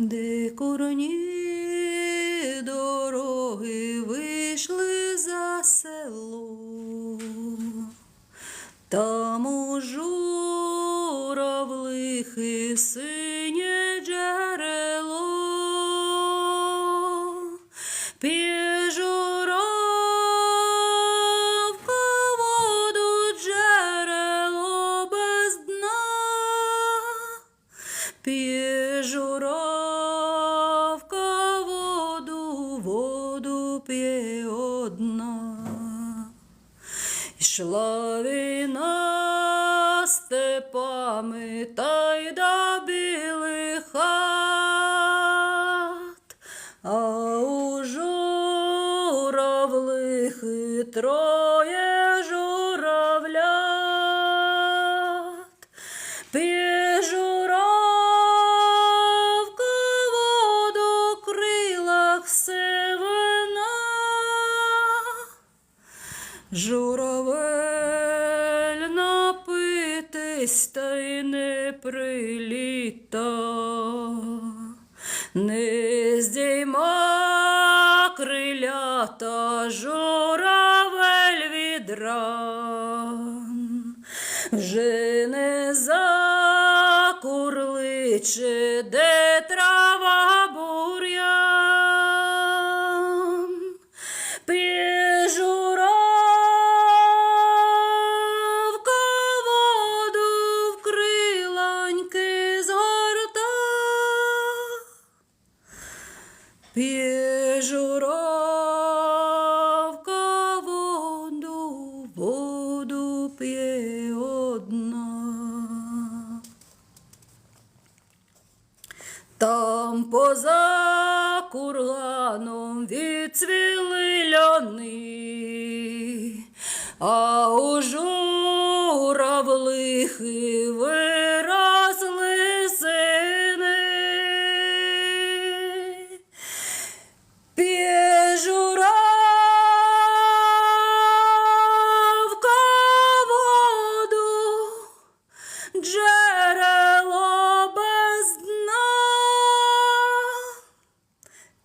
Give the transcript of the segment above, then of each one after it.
де курні дороги вийшли за село. Там у журавлихи синє джерело, п'єжуравка воду джерело без дна, п'є п'є одна. Йшла війна степами та й до білих хат, а у журавлихи троє Журавель напитись та й не приліта, не здійма крилята журавель від ран, вже не закурличе, де трава П'є журавка воду, воду п'є одна. Там поза курганом відцвіли льони, а у журавлихи виросли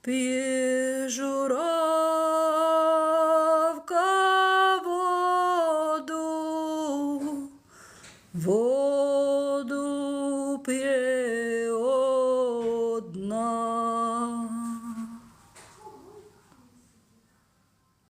Піжуровка воду, воду п'є одна.